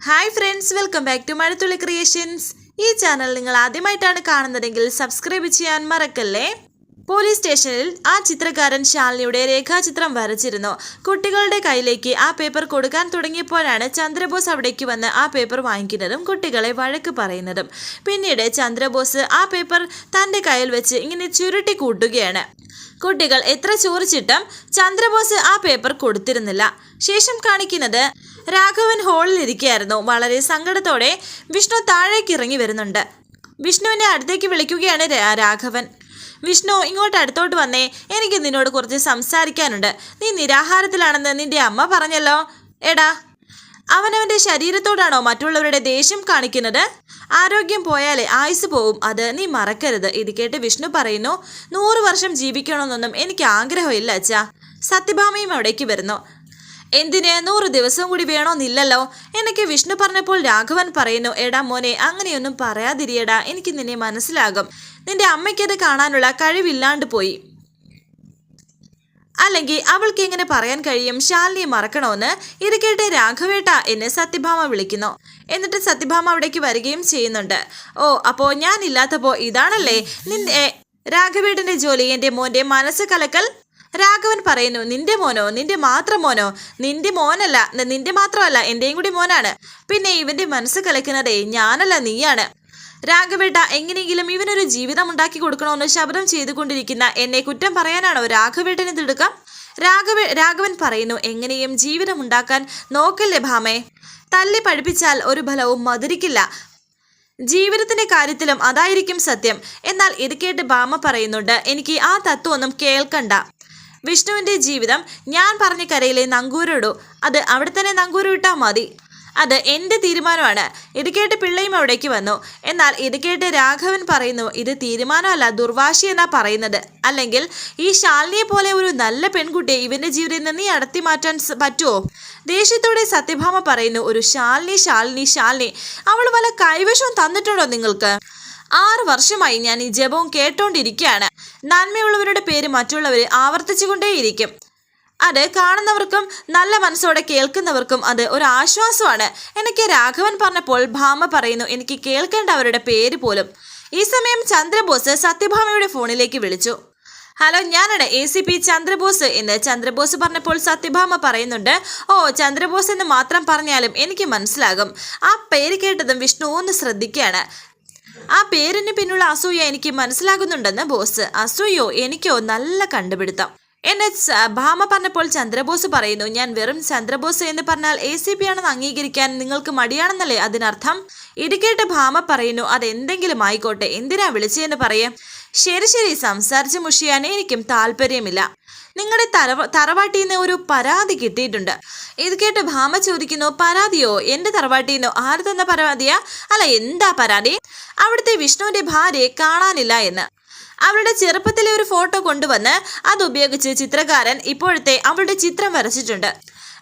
Hi friends welcome back to Mazhathulli creations ഈ channel നിങ്ങൾ ആദ്യമായിട്ടാണ് കാണുന്നതെങ്കിൽ സബ്സ്ക്രൈബ് ചെയ്യാൻ മറക്കല്ലേ? പോലീസ് സ്റ്റേഷനിൽ ആ ചിത്രകാരൻ ശാലിനിയുടെ രേഖാചിത്രം വരച്ചിരുന്നു. കുട്ടികളുടെ കയ്യിലേക്ക് ആ പേപ്പർ കൊടുക്കാൻ തുടങ്ങിയപ്പോഴാണ് ചന്ദ്രബോസ് അവിടേക്ക് വന്ന് ആ പേപ്പർ വാങ്ങിക്കുന്നതും കുട്ടികളെ വഴക്ക് പറയുന്നതും. പിന്നീട് ചന്ദ്രബോസ് ആ പേപ്പർ തന്റെ കയ്യിൽ വെച്ച് ഇങ്ങനെ ചുരുട്ടി കൂട്ടുകയാണ്. കുട്ടികൾ എത്ര ചോദിച്ചിട്ടും ചന്ദ്രബോസ് ആ പേപ്പർ കൊടുത്തിരുന്നില്ല. ശേഷം കാണിക്കുന്നത് രാഘവൻ ഹാളിൽ ഇരിക്കുകയായിരുന്നു വളരെ സങ്കടത്തോടെ വിഷ്ണു താഴേക്ക് ഇറങ്ങി വരുന്നുണ്ട്. വിഷ്ണുവിനെ അടുത്തേക്ക് വിളിക്കുകയാണ് രാഘവൻ. വിഷ്ണു ഇങ്ങോട്ട് അടുത്തോട്ട് വന്നേ. എനിക്ക് നിന്നോട് കുറച്ച് സംസാരിക്കാനുണ്ട്. നീ നിരാഹാരത്തിലാണെന്ന് നിന്റെ അമ്മ പറഞ്ഞല്ലോ. എടാ അവനവന്റെ ശരീരത്തോടാണോ മറ്റുള്ളവരുടെ ദേഷ്യം കാണിക്കുന്നത്? ആരോഗ്യം പോയാലേ ആയുസ് പോവും. അത് നീ മറക്കരുത്. ഇത് കേട്ട് വിഷ്ണു പറയുന്നു നൂറ് വർഷം ജീവിക്കണമെന്നൊന്നും എനിക്ക് ആഗ്രഹമില്ല അച്ഛാ. സത്യഭാമയും അവിടേക്ക് വരുന്നു. എന്തിന് നൂറ് ദിവസം കൂടി വേണമെന്നില്ലല്ലോ എനിക്ക് വിഷ്ണു പറഞ്ഞപ്പോൾ രാഘവൻ പറയുന്നു എടാ മോനെ അങ്ങനെയൊന്നും പറയാതിരിയടാ. എനിക്ക് നിന്നെ മനസ്സിലാകും. നിന്റെ അമ്മയ്ക്കത് കാണാനുള്ള കഴിവില്ലാണ്ട് പോയി. അല്ലെങ്കിൽ അവൾക്ക് എങ്ങനെ പറയാൻ കഴിയും? ശാലിനിയെ മറക്കണമെന്ന് ഇത് കേട്ട് രാഘവേട്ട എന്നെ സത്യഭാമ വിളിക്കുന്നു. എന്നിട്ട് സത്യഭാമ അവിടേക്ക് വരികയും ചെയ്യുന്നുണ്ട്. ഓ അപ്പോ ഞാൻ ഇല്ലാത്തപ്പോ ഇതാണല്ലേ? നിന്റെ രാഘവേട്ടന്റെ ജോലി എന്റെ മോന്റെ മനസ്സ് കലക്കൽ? രാഘവൻ പറയുന്നു നിന്റെ മോനോ? നിന്റെ മാത്രം മോനോ? നിന്റെ മോനല്ല നിന്റെ മാത്രമല്ല എന്റെയും കൂടി മോനാണ്. പിന്നെ ഇവന്റെ മനസ്സ് കലക്കുന്നതേ ഞാനല്ല നീയാണ്. രാഘവേട്ട എങ്ങനെയെങ്കിലും ഇവനൊരു ജീവിതം ഉണ്ടാക്കി കൊടുക്കണമെന്ന് ശബ്ദം ചെയ്തുകൊണ്ടിരിക്കുന്ന എന്നെ കുറ്റം പറയാനാണോ രാഘവേട്ടന് തിടുക്കം? രാഘവ രാഘവൻ പറയുന്നു എങ്ങനെയും ജീവിതം ഉണ്ടാക്കാൻ നോക്കല്ലേ ഭാമേ? തല്ലി പഠിപ്പിച്ചാൽ ഒരു ഫലവും മധുരിക്കില്ല. ജീവിതത്തിന്റെ കാര്യത്തിലും അതായിരിക്കും സത്യം. എന്നാൽ ഇത് കേട്ട് ഭാമ പറയുന്നുണ്ട് എനിക്ക് ആ തത്വമൊന്നും കേൾക്കണ്ട. വിഷ്ണുവിന്റെ ജീവിതം ഞാൻ പറഞ്ഞ കരയിലെ നങ്കൂരിടൂ. അത് അവിടെ തന്നെ നങ്കൂരിട്ടാൽ മതി. അത് എന്റെ തീരുമാനമാണ്. ഇത് കേട്ട് പിള്ളയും അവിടേക്ക് വന്നു. എന്നാൽ ഇത് കേട്ട് രാഘവൻ പറയുന്നു ഇത് തീരുമാനമല്ല ദുർവാശി എന്നാ പറയുന്നത്. അല്ലെങ്കിൽ ഈ ശാലിനിയെ പോലെ ഒരു നല്ല പെൺകുട്ടിയെ ഇവന്റെ ജീവിതത്തിൽ നിന്ന് നീ അടത്തി മാറ്റാൻ പറ്റുമോ ദേഷ്യത്തോടെ സത്യഭാമ പറയുന്നു ഒരു ശാലിനി ശാലിനി ശാലിനി. അവൾ വല്ല കൈവശവും തന്നിട്ടുണ്ടോ നിങ്ങൾക്ക്? ആറ് വർഷമായി ഞാൻ ഈ ജപവും കേട്ടോണ്ടിരിക്കുകയാണ് നന്മയുള്ളവരുടെ പേര് മറ്റുള്ളവർ ആവർത്തിച്ചുകൊണ്ടേയിരിക്കും. അത് കാണുന്നവർക്കും നല്ല മനസ്സോടെ കേൾക്കുന്നവർക്കും അത് ഒരു ആശ്വാസമാണ്. എനിക്ക് രാഘവൻ പറഞ്ഞപ്പോൾ ഭാമ പറയുന്നു എനിക്ക് കേൾക്കേണ്ട അവരുടെ പേര് പോലും. ഈ സമയം ചന്ദ്രബോസ് സത്യഭാമയുടെ ഫോണിലേക്ക് വിളിച്ചു. ഹലോ ഞാനാണ് എ സി പി ചന്ദ്രബോസ് എന്ന് ചന്ദ്രബോസ് പറഞ്ഞപ്പോൾ സത്യഭാമ പറയുന്നുണ്ട് ഓ ചന്ദ്രബോസ് എന്ന് മാത്രം പറഞ്ഞാലും എനിക്ക് മനസ്സിലാകും. ആ പേര് കേട്ടതും വിഷ്ണു ഒന്ന് ശ്രദ്ധിക്കുകയാണ്. ആ പേരിന് പിന്നുള്ള അസൂയ എനിക്ക് മനസ്സിലാകുന്നുണ്ടെന്ന് ബോസ്. അസൂയോ എനിക്കോ നല്ല കണ്ടുപിടുത്തം. എന്നെ ഭാമ പറഞ്ഞപ്പോൾ ചന്ദ്രബോസ് പറയുന്നു ഞാൻ വെറും ചന്ദ്രബോസ് എന്ന് പറഞ്ഞാൽ എ സി പി ആണെന്ന് അംഗീകരിക്കാൻ നിങ്ങൾക്ക് മടിയാണെന്നല്ലേ അതിനർത്ഥം? ഇടുക്കേട്ട് കേട്ട് ഭാമ പറയുന്നു അതെന്തെങ്കിലും ആയിക്കോട്ടെ എന്തിനാ വിളിച്ചതെന്ന് പറയേ? ശരി ശരി. സംസാരിച്ച് മുഷിയാൻ എനിക്കും താല്പര്യമില്ല. നിങ്ങളുടെ തറവ തറവാട്ടിൽ നിന്ന് ഒരു പരാതി കിട്ടിയിട്ടുണ്ട്. ഇത് കേട്ട് ഭാമ ചോദിക്കുന്നു പരാതിയോ? എന്റെ തറവാട്ടിൽ നിന്നോ? ആര് തന്ന പരാതിയാ? അല്ല എന്താ പരാതി? അവിടുത്തെ വിഷ്ണുവിന്റെ ഭാര്യയെ കാണാനില്ല എന്ന്. അവളുടെ ചെറുപ്പത്തിലെ ഒരു ഫോട്ടോ കൊണ്ടുവന്ന് അതുപയോഗിച്ച് ചിത്രകാരൻ ഇപ്പോഴത്തെ അവളുടെ ചിത്രം വരച്ചിട്ടുണ്ട്.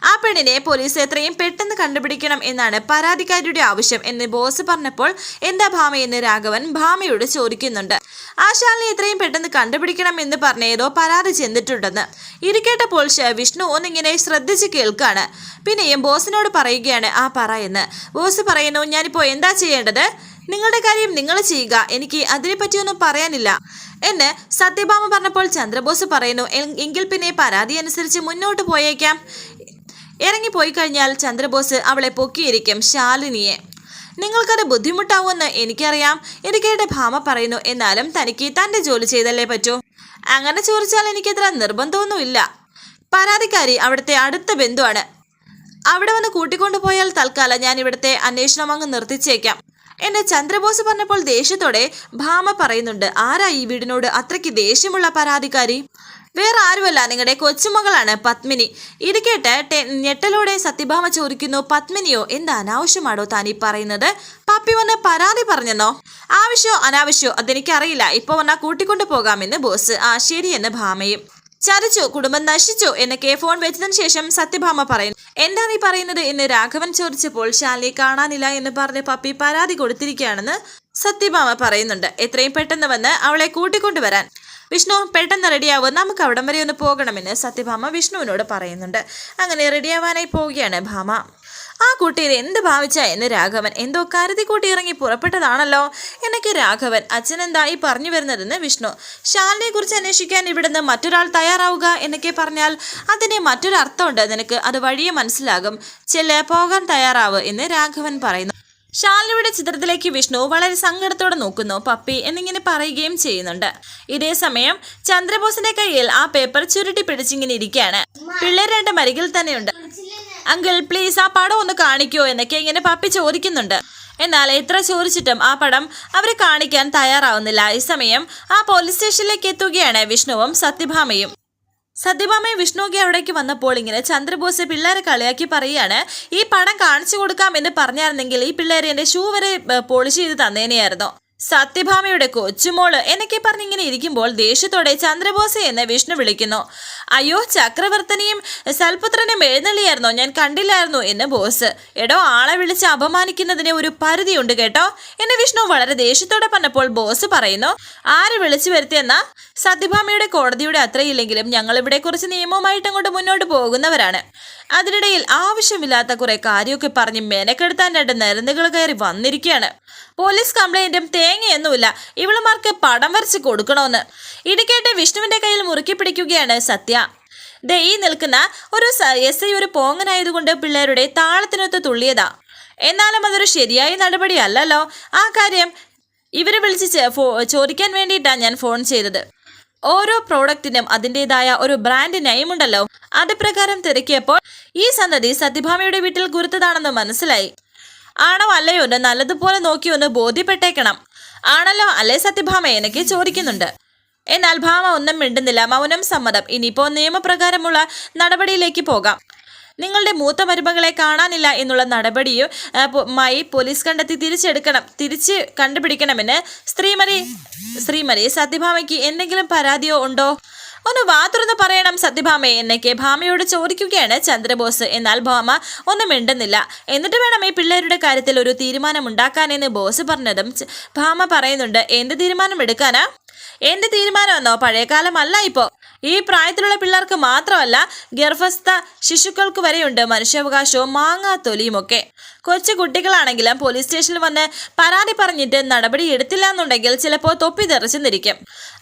ആ പെണ്ണിനെ പോലീസ് എത്രയും പെട്ടെന്ന് കണ്ടുപിടിക്കണം എന്നാണ് പരാതിക്കാരിയുടെ ആവശ്യം എന്ന് ബോസ് പറഞ്ഞപ്പോൾ എന്താ ഭാമയെന്ന് രാഘവൻ ഭാമയോട് ചോദിക്കുന്നുണ്ട്. ആശാലിനെ ശാലിനെ എത്രയും പെട്ടെന്ന് കണ്ടുപിടിക്കണം എന്ന് പറഞ്ഞ ഏതോ പരാതി ചെന്നിട്ടുണ്ടെന്ന്. ഇരിക്കേട്ട പോലീസ് ശ- വിഷ്ണു ഒന്നിങ്ങനെ ശ്രദ്ധിച്ച് കേൾക്കാണ്. പിന്നെയും ബോസിനോട് പറയുകയാണ് ആ പറ എന്ന്. ബോസ് പറയുന്നു ഞാനിപ്പോൾ എന്താ ചെയ്യേണ്ടത്? നിങ്ങളുടെ കാര്യം നിങ്ങൾ ചെയ്യുക. എനിക്ക് അതിനെപ്പറ്റിയൊന്നും പറയാനില്ല. എന്ന് സത്യഭാമ പറഞ്ഞപ്പോൾ ചന്ദ്രബോസ് പറയുന്നു "എ- എങ്കിൽ പിന്നെ പരാതി അനുസരിച്ച് മുന്നോട്ട് പോയേക്കാം. ഇറങ്ങിപ്പോയി കഴിഞ്ഞാൽ ചന്ദ്രബോസ് അവളെ പൊക്കിയിരിക്കും ശാലിനിയെ. നിങ്ങൾക്കത് ബുദ്ധിമുട്ടാവുമെന്ന് എനിക്കറിയാം. ഇത് ഭാമ പറയുന്നു എന്നാലും തനിക്ക് തന്റെ ജോലി ചെയ്തല്ലേ പറ്റൂ. അങ്ങനെ ചോദിച്ചാൽ എനിക്കത്ര നിർബന്ധമൊന്നുമില്ല. പരാതിക്കാരി അവിടുത്തെ അടുത്ത ബന്ധുവാണ്. അവിടെ വന്ന് കൂട്ടിക്കൊണ്ടു പോയാൽ തൽക്കാലം ഞാൻ ഇവിടുത്തെ അന്വേഷണം അങ്ങ് നിർത്തിച്ചേക്കാം. എന്നെ ചന്ദ്രബോസ് പറഞ്ഞപ്പോൾ ദേഷ്യത്തോടെ ഭാമ പറയുന്നുണ്ട് ആരാ ഈ വീടിനോട് അത്രയ്ക്ക് ദേഷ്യമുള്ള പരാതിക്കാരി? വേറെ ആരുമല്ല. നിങ്ങളുടെ കൊച്ചുമകളാണ് പത്മിനി. ഇത് കേട്ട് ഞെട്ടലോടെ സത്യഭാമ ചോദിക്കുന്നു പത്മിനിയോ എന്ത് അനാവശ്യമാണോ ഈ പറയുന്നത്? പപ്പി വന്ന് പരാതി പറഞ്ഞെന്നോ? ആവശ്യമോ അനാവശ്യമോ അതെനിക്കറിയില്ല. ഇപ്പൊ വന്നാ കൂട്ടിക്കൊണ്ടു പോകാമെന്ന് ബോസ്. ആ ശരിയെന്ന് ഭാമയും. ചതിച്ചു കുടുംബം നശിച്ചു എന്നൊക്കെ ഫോൺ വെച്ചതിന് ശേഷം സത്യഭാമ പറയുന്നു. എന്താ നീ പറയുന്നത്? എന്ന് രാഘവൻ ചോദിച്ചപ്പോൾ ശാലിയെ കാണാനില്ല എന്ന് പറഞ്ഞ് പപ്പി പരാതി കൊടുത്തിരിക്കുകയാണെന്ന് സത്യഭാമ പറയുന്നുണ്ട്. എത്രയും പെട്ടെന്ന് വന്ന് അവളെ കൂട്ടിക്കൊണ്ടുവരാൻ വിഷ്ണു പെട്ടെന്ന് റെഡിയാവും നമുക്ക് അവിടം വരെ ഒന്ന് പോകണമെന്ന് സത്യഭാമ വിഷ്ണുവിനോട് പറയുന്നുണ്ട്. അങ്ങനെ റെഡിയാവാനായി പോവുകയാണ് ഭാമ. ആ കുട്ടിയിൽ എന്ത് ഭാവിച്ച എന്ന് രാഘവൻ എന്തോ കരുതി കൂട്ടി ഇറങ്ങി പുറപ്പെട്ടതാണല്ലോ എന്നൊക്കെ രാഘവൻ അച്ഛൻ എന്തായി പറഞ്ഞു വരുന്നതെന്ന് വിഷ്ണു. ശാലിനെ കുറിച്ച് അന്വേഷിക്കാൻ ഇവിടുന്ന് മറ്റൊരാൾ തയ്യാറാവുക എന്നൊക്കെ പറഞ്ഞാൽ അതിന് മറ്റൊരു അർത്ഥമുണ്ട് നിനക്ക് അത് വഴിയെ മനസ്സിലാകും. ചെല്ലെ പോകാൻ തയ്യാറാവ് എന്ന് രാഘവൻ പറയുന്നു. ശാലിനിയുടെ ചിത്രത്തിലേക്ക് വിഷ്ണു വളരെ സങ്കടത്തോടെ നോക്കുന്നു. പപ്പി എന്നിങ്ങനെ പറയുകയും ചെയ്യുന്നുണ്ട്. ഇതേ സമയം ചന്ദ്രബോസിന്റെ കയ്യിൽ ആ പേപ്പർ ചുരുട്ടി പിടിച്ചിങ്ങനെ ഇരിക്കുകയാണ്. പിള്ളേർ രണ്ട് മരികിൽ തന്നെയുണ്ട്. അങ്കിൾ പ്ലീസ് ആ പടം ഒന്ന് കാണിക്കോ എന്നൊക്കെ ഇങ്ങനെ പപ്പി ചോദിക്കുന്നുണ്ട്. എന്നാൽ എത്ര ചോദിച്ചിട്ടും ആ പടം അവർ കാണിക്കാൻ തയ്യാറാവുന്നില്ല. ഈ സമയം ആ പോലീസ് സ്റ്റേഷനിലേക്ക് എത്തുകയാണ് വിഷ്ണുവും സത്യഭാമയും. സത്യഭാമയും വിഷ്ണുവൊക്കെ അവിടേക്ക് വന്നപ്പോൾ ഇങ്ങനെ ചന്ദ്രബോസ് പിള്ളേരെ കളിയാക്കി പറയുകയാണ് ഈ പണം കാണിച്ചു കൊടുക്കാം എന്ന് പറഞ്ഞായിരുന്നെങ്കിൽ ഈ പിള്ളേരെ എന്റെ ഷൂ വരെ പോളിഷ് ചെയ്ത് തന്നേനെയായിരുന്നു. സത്യഭാമയുടെ കൊച്ചുമോൾ എന്നൊക്കെ പറഞ്ഞിങ്ങനെ ഇരിക്കുമ്പോൾ ദേഷ്യത്തോടെ ചന്ദ്രബോസ് എന്ന് വിഷ്ണു വിളിക്കുന്നു. അയ്യോ ചക്രവർത്തനെയും സൽപുത്രനും എഴുന്നള്ളിയായിരുന്നോ? ഞാൻ കണ്ടില്ലായിരുന്നു എന്ന് ബോസ്. എടോ ആളെ വിളിച്ച് അപമാനിക്കുന്നതിന് ഒരു പരിധിയുണ്ട് കേട്ടോ എന്ന് വിഷ്ണു വളരെ ദേഷ്യത്തോടെ പറഞ്ഞപ്പോൾ ബോസ് പറയുന്നു. ആര് വിളിച്ചു വരുത്തിയെന്നാ? സത്യഭാമയുടെ കോടതിയുടെ അത്രയില്ലെങ്കിലും ഞങ്ങൾ ഇവിടെ കുറച്ച് നിയമവുമായിട്ട് അങ്ങോട്ട് മുന്നോട്ട് പോകുന്നവരാണ്. അതിനിടയിൽ ആവശ്യമില്ലാത്ത കുറെ കാര്യമൊക്കെ പറഞ്ഞ് മെനക്കെടുത്താൻ രണ്ട് നിരന്നുകൾ കയറി വന്നിരിക്കുകയാണ്. പോലീസ് കംപ്ലൈന്റും തേങ്ങയൊന്നുമില്ല. ഇവളുമാർക്ക് പടം വരച്ച് കൊടുക്കണമെന്ന് ഇടുക്കേട്ട് വിഷ്ണുവിന്റെ കയ്യിൽ മുറുക്കി പിടിക്കുകയാണ് സത്യ. ദൈ നിൽക്കുന്ന ഒരു എസ് ഐ ഒരു പോങ്ങനായതുകൊണ്ട് പിള്ളേരുടെ താളത്തിനൊത്ത് തുള്ളിയതാ. എന്നാലും അതൊരു ശരിയായ നടപടിയല്ലല്ലോ. ആ കാര്യം ഇവരെ വിളിച്ച് ചോദിക്കാൻ വേണ്ടിയിട്ടാണ് ഞാൻ ഫോൺ ചെയ്തത്. ഓരോ പ്രോഡക്റ്റിനും അതിന്റെതായ ഒരു ബ്രാൻഡ് നെയിമുണ്ടല്ലോ. അത് പ്രകാരം തിരക്കിയപ്പോൾ ഈ സന്തതി സത്യഭാമയുടെ വീട്ടിൽ കുരുത്തതാണെന്ന് മനസ്സിലായി. ആണോ അല്ലയോ എന്ന് നല്ലതുപോലെ നോക്കി ഒന്ന് ബോധ്യപ്പെട്ടേക്കണം. ആണല്ലോ അല്ലേ സത്യഭാമ എനിക്ക് ചോദിക്കുന്നുണ്ട്. എന്നാൽ ഭാമ ഒന്നും മിണ്ടുന്നില്ല. മൗനം സമ്മതം. ഇനിയിപ്പോൾ നിയമപ്രകാരമുള്ള നടപടിയിലേക്ക് പോകാം. നിങ്ങളുടെ മൂത്ത മരുമകളെ കാണാനില്ല എന്നുള്ള നടപടിയും മായി പോലീസ് കണ്ടെത്തി തിരിച്ചെടുക്കണം തിരിച്ച് കണ്ടുപിടിക്കണമെന്ന് ശ്രീമതി ശ്രീമതി സത്യഭാമയ്ക്ക് എന്തെങ്കിലും പരാതിയോ ഉണ്ടോ? ഒന്ന് വാ പറയണം സത്യഭാമ എന്നൊക്കെ ഭാമയോട് ചോദിക്കുകയാണ് ചന്ദ്രബോസ്. എന്നാൽ ഭാമ ഒന്നും മിണ്ടുന്നില്ല. എന്നിട്ട് വേണം ഈ പിള്ളേരുടെ കാര്യത്തിൽ ഒരു തീരുമാനം ഉണ്ടാക്കാനെന്ന് ബോസ് പറഞ്ഞതും ഭാമ പറയുന്നുണ്ട്. എന്ത് തീരുമാനം എടുക്കാനാ? എന്റെ തീരുമാനമെന്നോ? പഴയകാലമല്ല ഇപ്പോ. ഈ പ്രായത്തിലുള്ള പിള്ളേർക്ക് മാത്രമല്ല ഗർഭസ്ഥ ശിശുക്കൾക്ക് വരെയുണ്ട്. മനുഷ്യാവകാശവും മാങ്ങാത്തൊലിയുമൊക്കെ കൊച്ചു കുട്ടികളാണെങ്കിലും പോലീസ് സ്റ്റേഷനിൽ വന്ന് പരാതി പറഞ്ഞിട്ട് നടപടി എടുത്തില്ല എന്നുണ്ടെങ്കിൽ ചിലപ്പോൾ തൊപ്പി തെറിച്ചെന്നിരിക്കും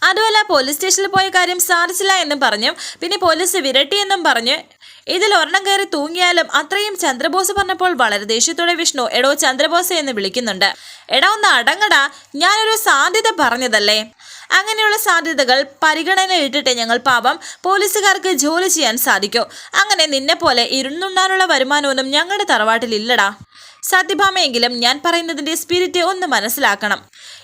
അതുമല്ല പോലീസ് സ്റ്റേഷനിൽ പോയ കാര്യം സാധിച്ചില്ല എന്നും പറഞ്ഞു പിന്നെ പോലീസ് വിരട്ടിയെന്നും പറഞ്ഞ് ഇതിൽ ഒരെണ്ണം കയറി തൂങ്ങിയാലും അത്രയും ചന്ദ്രബോസ് പറഞ്ഞപ്പോൾ വളരെ ദേഷ്യത്തോടെ വിഷ്ണു എടോ ചന്ദ്രബോസ് എന്ന് വിളിക്കുന്നുണ്ട്. എടാ ഒന്ന് അടങ്ങടാ ഞാനൊരു സാധ്യത പറഞ്ഞതല്ലേ? അങ്ങനെയുള്ള സാധ്യതകൾ പരിഗണനയിട്ടിട്ട് ഞങ്ങൾ പാപം പോലീസുകാർക്ക് ജോലി ചെയ്യാൻ സാധിക്കോ. അങ്ങനെ നിന്നെ പോലെ ഇരുന്നുണ്ണാനുള്ള വരുമാനമൊന്നും ഞങ്ങളുടെ തറവാട്ടിൽ ഇല്ലടാ. സത്യഭാമയെങ്കിലും ഞാൻ പറയുന്നതിന്റെ സ്പിരിറ്റ് ഒന്ന് മനസ്സിലാക്കണം.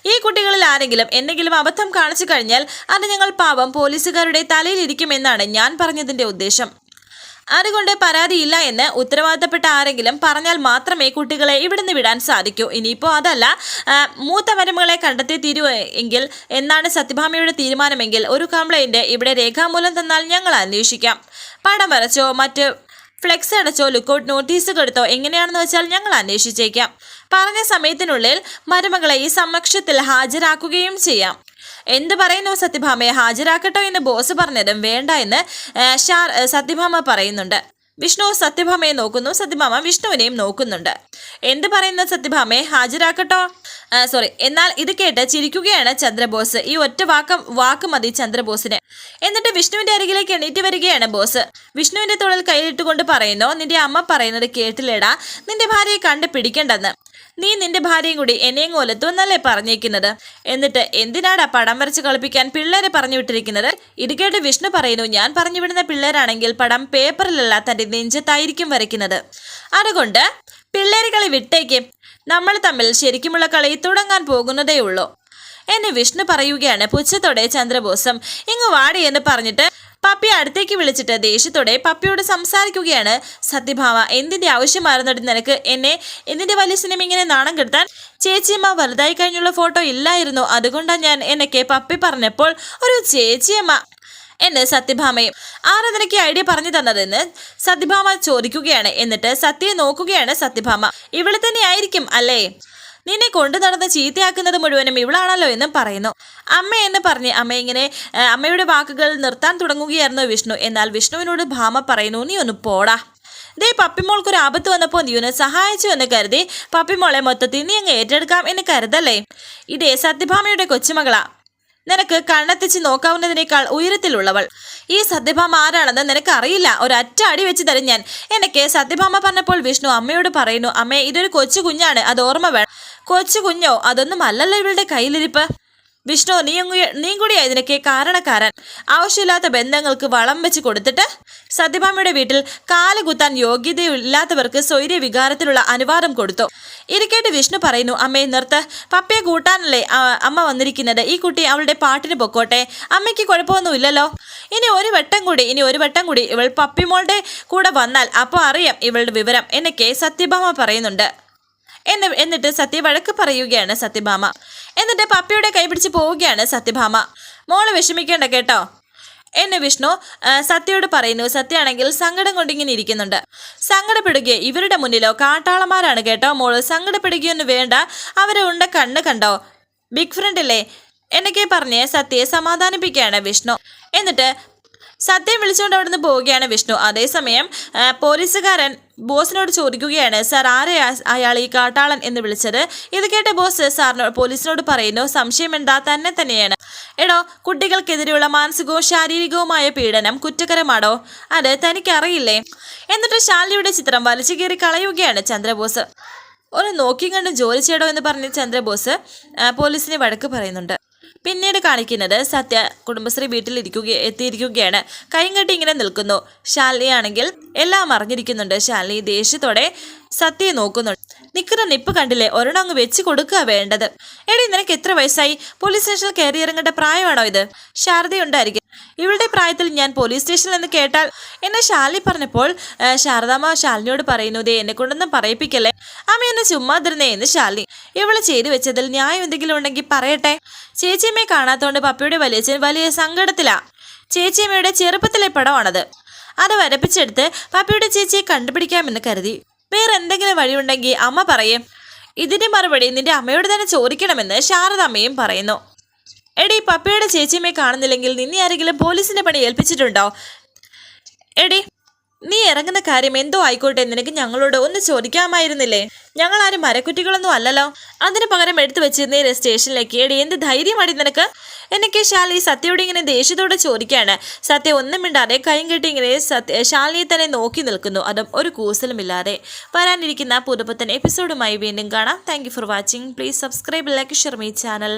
ഈ കുട്ടികളിൽ ആരെങ്കിലും എന്തെങ്കിലും അബദ്ധം കാണിച്ചു കഴിഞ്ഞാൽ അത് ഞങ്ങൾ പാവം പോലീസുകാരുടെ തലയിലിരിക്കുമെന്നാണ് ഞാൻ പറഞ്ഞതിന്റെ ഉദ്ദേശം. അതുകൊണ്ട് പരാതിയില്ല എന്ന് ഉത്തരവാദിത്തപ്പെട്ട ആരെങ്കിലും പറഞ്ഞാൽ മാത്രമേ കുട്ടികളെ ഇവിടുന്ന് വിടാൻ സാധിക്കൂ. ഇനിയിപ്പോൾ അതല്ല മൂത്ത മരുമകളെ കണ്ടെത്തി തീരൂ എങ്കിൽ എന്നാണ് സത്യഭാമയുടെ തീരുമാനമെങ്കിൽ ഒരു കംപ്ലൈന്റ് ഇവിടെ രേഖാമൂലം തന്നാൽ ഞങ്ങൾ അന്വേഷിക്കാം. പടം വരച്ചോ മറ്റ് ഫ്ലെക്സ് അടച്ചോ ലുക്കൗട്ട് നോട്ടീസ് കൊടുത്തോ എങ്ങനെയാണെന്ന് വെച്ചാൽ ഞങ്ങൾ അന്വേഷിച്ചേക്കാം. പറഞ്ഞ സമയത്തിനുള്ളിൽ മരുമകളെ ഈ സമക്ഷത്തിൽ ഹാജരാക്കുകയും ചെയ്യാം. എന്ത് പറയുന്നു സത്യഭാമയെ? ഹാജരാക്കട്ടോ എന്ന് ബോസ് പറഞ്ഞതും വേണ്ട എന്ന് സത്യഭാമ പറയുന്നുണ്ട്. വിഷ്ണു സത്യഭാമയെ നോക്കുന്നു. സത്യഭാമ വിഷ്ണുവിനെയും നോക്കുന്നുണ്ട്. എന്ത് പറയുന്നു സത്യഭാമയെ? ഹാജരാക്കട്ടോ? സോറി. എന്നാൽ ഇത് കേട്ട് ചിരിക്കുകയാണ് ചന്ദ്രബോസ്. ഈ ഒറ്റ വാക്ക് വാക്ക് മതി ചന്ദ്രബോസിന്. എന്നിട്ട് വിഷ്ണുവിന്റെ അരികിലേക്ക് എണീറ്റ് വരികയാണ് ബോസ്. വിഷ്ണുവിന്റെ തൊഴിൽ കയ്യിലിട്ടുകൊണ്ട് പറയുന്നു നിന്റെ അമ്മ പറയുന്നത് കേട്ടില്ലേടാ? നിന്റെ ഭാര്യയെ കണ്ട് പിടിക്കണ്ടെന്ന് നീ നിന്റെ ഭാര്യയും കൂടി എന്നെയും കൊലത്തുമെന്നല്ലേ പറഞ്ഞേക്കുന്നത്? എന്നിട്ട് എന്തിനാടാ പടം വരച്ച് കളിപ്പിക്കാൻ പിള്ളേരെ പറഞ്ഞു വിട്ടിരിക്കുന്നത്? ഇത് വിഷ്ണു പറയുന്നു ഞാൻ പറഞ്ഞു വിടുന്ന പിള്ളേരാണെങ്കിൽ പടം പേപ്പറിലല്ല തന്റെ നെഞ്ചത്തായിരിക്കും വരയ്ക്കുന്നത്. അതുകൊണ്ട് പിള്ളേരെ കളി വിട്ടേക്കും. നമ്മൾ തമ്മിൽ ശരിക്കുമുള്ള കളി തുടങ്ങാൻ പോകുന്നതേ ഉള്ളൂ. എന്നെ വിഷ്ണു പറയുകയാണ് പുച്ഛത്തോടെ ചന്ദ്രബോസം. ഇങ്ങ് വാടി എന്ന് പറഞ്ഞിട്ട് പപ്പി അടുത്തേക്ക് വിളിച്ചിട്ട് ദേഷ്യത്തോടെ പപ്പിയോട് സംസാരിക്കുകയാണ്. സത്യഭാമ എന്തിന്റെ ആവശ്യമായിരുന്നിട്ട് നിനക്ക്? എന്നെ എന്തിന്റെ വലിയ സിനിമ ഇങ്ങനെ നാണം കെടുത്താൻ? ചേച്ചിയമ്മ വലുതായി കഴിഞ്ഞുള്ള ഫോട്ടോ ഇല്ലായിരുന്നു. അതുകൊണ്ടാണ് ഞാൻ എന്നൊക്കെ പപ്പി പറഞ്ഞപ്പോൾ ഒരു ചേച്ചിയമ്മ എന്ന് സത്യഭാമയും ആരാധനയ്ക്ക് ഐഡിയ പറഞ്ഞു തന്നതെന്ന്? സത്യഭാമ ചോദിക്കുകയാണ്. എന്നിട്ട് സത്യയെ നോക്കുകയാണ് സത്യഭാമ. ഇവിടെ തന്നെ ആയിരിക്കും അല്ലേ? നിന്നെ കൊണ്ടു നടന്ന് ചീത്തയാക്കുന്നത് മുഴുവനും ഇവളാണല്ലോ എന്നും പറയുന്നു. അമ്മ എന്ന് പറഞ്ഞ് അമ്മ ഇങ്ങനെ അമ്മയുടെ വാക്കുകൾ നിർത്താൻ തുടങ്ങുകയായിരുന്നു വിഷ്ണു. എന്നാൽ വിഷ്ണുവിനോട് ഭാമ പറയുന്നു നീ ഒന്ന് പോടാ. ദേ പപ്പിമോൾക്ക് ഒരു ആപത്ത് വന്നപ്പോൾ നീ ഒന്ന് സഹായിച്ചു എന്ന് കരുതി പപ്പിമോളെ മൊത്തത്തിൽ നീ അങ്ങ് ഏറ്റെടുക്കാം എന്ന് കരുതല്ലേ? ഇതേ സത്യഭാമയുടെ കൊച്ചുമകളാ. നിനക്ക് കണ്ണെത്തിച്ച് നോക്കാവുന്നതിനേക്കാൾ ഉയരത്തിലുള്ളവൾ. ഈ സത്യഭാമ ആരാണെന്ന് നിനക്ക് അറിയില്ല ഒരൊറ്റ അടി വെച്ച് തരും ഞാൻ. എനിക്ക് സത്യഭാമ പറഞ്ഞപ്പോൾ വിഷ്ണു അമ്മയോട് പറയുന്നു അമ്മേ ഇതൊരു കൊച്ചു കുഞ്ഞാണ്. അത് ഓർമ്മ വേണം. കൊച്ചു കുഞ്ഞോ അതൊന്നും അല്ലല്ലോ ഇവളുടെ കയ്യിലിരിപ്പ്. വിഷ്ണു നീ നീ കൂടിയാ ഇതിനൊക്കെ കാരണക്കാരൻ. ആവശ്യമില്ലാത്ത ബന്ധങ്ങൾക്ക് വളം വെച്ച് കൊടുത്തിട്ട് സത്യഭാമയുടെ വീട്ടിൽ കാൽ കുത്താൻ യോഗ്യതയില്ലാത്തവർക്ക് സ്വൈര്യ വികാരത്തിലുള്ള അനുവാദം കൊടുത്തു. ഇരിക്കേട്ട് വിഷ്ണു പറയുന്നു അമ്മയെ നിർത്ത്. പപ്പയെ കൂട്ടാനല്ലേ അമ്മ വന്നിരിക്കുന്നത്. ഈ കുട്ടി അവളുടെ പാട്ടിന് പൊക്കോട്ടെ. അമ്മയ്ക്ക് കുഴപ്പമൊന്നുമില്ലല്ലോ. ഇനി ഒരു വട്ടം കൂടി ഇനി ഒരു വട്ടം കൂടി ഇവൾ പപ്പിമോളുടെ കൂടെ വന്നാൽ അപ്പോൾ അറിയാം ഇവളുടെ വിവരം. എന്നൊക്കെ സത്യഭാമ പറയുന്നുണ്ട്. എന്ന് എന്നിട്ട് സത്യ വഴക്ക് പറയുകയാണ് സത്യഭാമ. എന്നിട്ട് പപ്പിയുടെ കൈ പിടിച്ച് പോവുകയാണ് സത്യഭാമ. മോൾ വിഷമിക്കേണ്ട കേട്ടോ. എന്ന് വിഷ്ണു സത്യയോട് പറയുന്നു സത്യയാണെങ്കിൽ സങ്കടം കൊണ്ടിങ്ങനെ ഇരിക്കുന്നുണ്ട്. സങ്കടപ്പെടുകയെ ഇവരുടെ മുന്നിലോ കാട്ടാളന്മാരാണ് കേട്ടോ മോൾ. സങ്കടപ്പെടുകയൊന്നും വേണ്ട. അവരെ ഉണ്ട കണ്ണ് കണ്ടോ? ബിഗ് ഫ്രണ്ട് അല്ലേ? എന്നൊക്കെ പറഞ്ഞ് സത്യയെ സമാധാനിപ്പിക്കുകയാണ് വിഷ്ണു. എന്നിട്ട് സത്യം വിളിച്ചുകൊണ്ട് അവിടുന്ന് പോവുകയാണ് വിഷ്ണു. അതേസമയം പോലീസുകാരൻ ബോസിനോട് ചോദിക്കുകയാണ് സാർ ആരെയാ അയാൾ ഈ കാട്ടാളൻ എന്ന് വിളിച്ചത്? ഇത് കേട്ട ബോസ് സാറിനോട് പോലീസിനോട് പറയുന്നു സംശയം എന്താ തന്നെ തന്നെയാണ്. എടോ കുട്ടികൾക്കെതിരെയുള്ള മാനസികവും ശാരീരികവുമായ പീഡനം കുറ്റകരമാണോ അത് തനിക്കറിയില്ലേ? എന്നിട്ട് ശാലിയുടെ ചിത്രം വലിച്ചു കയറി കളയുകയാണ് ചന്ദ്രബോസ്. ഒന്ന് നോക്കിയും കണ്ടും ജോലി ചെയ്യടോ എന്ന് പറഞ്ഞ് ചന്ദ്രബോസ് പോലീസിനെ വഴക്ക് പറയുന്നുണ്ട്. പിന്നീട് കാണിക്കുന്നത് സത്യ കുടുംബശ്രീ വീട്ടിൽ ഇരിക്കുക എത്തിയിരിക്കുകയാണ്. കൈയും കെട്ടി ഇങ്ങനെ നിൽക്കുന്നു. ശാലിനിയാണെങ്കിൽ എല്ലാം അറിഞ്ഞിരിക്കുന്നുണ്ട്. ശാലിനി ദേഷ്യത്തോടെ സത്യയെ നോക്കുന്നുണ്ട് നിൽക്കുന്ന നിപ്പ് കണ്ടില്ലേ? ഒരെണ്ണം വെച്ച് കൊടുക്കുക വേണ്ടത്. എടി നിനക്ക് എത്ര വയസ്സായി? പോലീസ് സ്റ്റേഷനിൽ കയറി ഇറങ്ങേണ്ട പ്രായമാണോ ഇത്? ശാരദയുണ്ടായിരിക്കും. ഇവളുടെ പ്രായത്തിൽ ഞാൻ പോലീസ് സ്റ്റേഷനിൽ നിന്ന് കേട്ടാൽ എന്നെ ശാലി പറഞ്ഞപ്പോൾ ശാരദാമ്മ ശാലിനിയോട് പറയുന്നു ദേ എന്നെ കൊണ്ടൊന്നും പറയിപ്പിക്കല്ലേ? അമ്മ എന്നെ ചുമ്മാതിരുന്നേ എന്ന് ശാലിനി. ഇവൾ ചെയ്തു വെച്ചതിൽ ന്യായം എന്തെങ്കിലും ഉണ്ടെങ്കിൽ പറയട്ടെ. ചേച്ചിയമ്മയെ കാണാത്തോണ്ട് പപ്പയുടെ വലിയച്ഛൻ വലിയ സങ്കടത്തിലാ. ചേച്ചിയമ്മയുടെ ചെറുപ്പത്തിലെ പടമാണത്. അത് വരപ്പിച്ചെടുത്ത് പപ്പയുടെ ചേച്ചിയെ കണ്ടുപിടിക്കാമെന്ന് കരുതി. വേറെ എന്തെങ്കിലും വഴിയുണ്ടെങ്കിൽ അമ്മ പറയും. ഇതിന്റെ മറുപടി നിന്റെ അമ്മയോട് തന്നെ ചോദിക്കണമെന്ന് ശാരദ അമ്മയും പറയുന്നു. എടി പപ്പയുടെ ചേച്ചിയമ്മയെ കാണുന്നില്ലെങ്കിൽ നിന്നെ ആരെങ്കിലും പോലീസിന്റെ പണി ഏൽപ്പിച്ചിട്ടുണ്ടോ? എടി നീ ഇറങ്ങുന്ന കാര്യം എന്തോ ആയിക്കോട്ടെ നിനക്ക് ഞങ്ങളോട് ഒന്ന് ചോദിക്കാമായിരുന്നില്ലേ? ഞങ്ങൾ ആരും മരക്കുറ്റികളൊന്നും അല്ലല്ലോ. അതിന് പകരം എടുത്തു വെച്ചിരുന്നേ സ്റ്റേഷനിലേക്ക്. എടി എന്ത് ധൈര്യമാടി നിനക്ക്? എന്നൊക്കെ ശാലി സത്യയോട് ഇങ്ങനെ ദേഷ്യത്തോടെ ചോദിക്കുകയാണ് സത്യ ഒന്നും മിണ്ടാതെ കൈയും കെട്ടി ഇങ്ങനെ സത്യ ശാലിനിയെ തന്നെ നോക്കി നിൽക്കുന്നു. അതും ഒരു കൂസലുമില്ലാതെ. വരാനിരിക്കുന്ന പുതുപുത്തൻ എപ്പിസോഡുമായി വീണ്ടും കാണാം. Thank for watching please subscribe like share my channel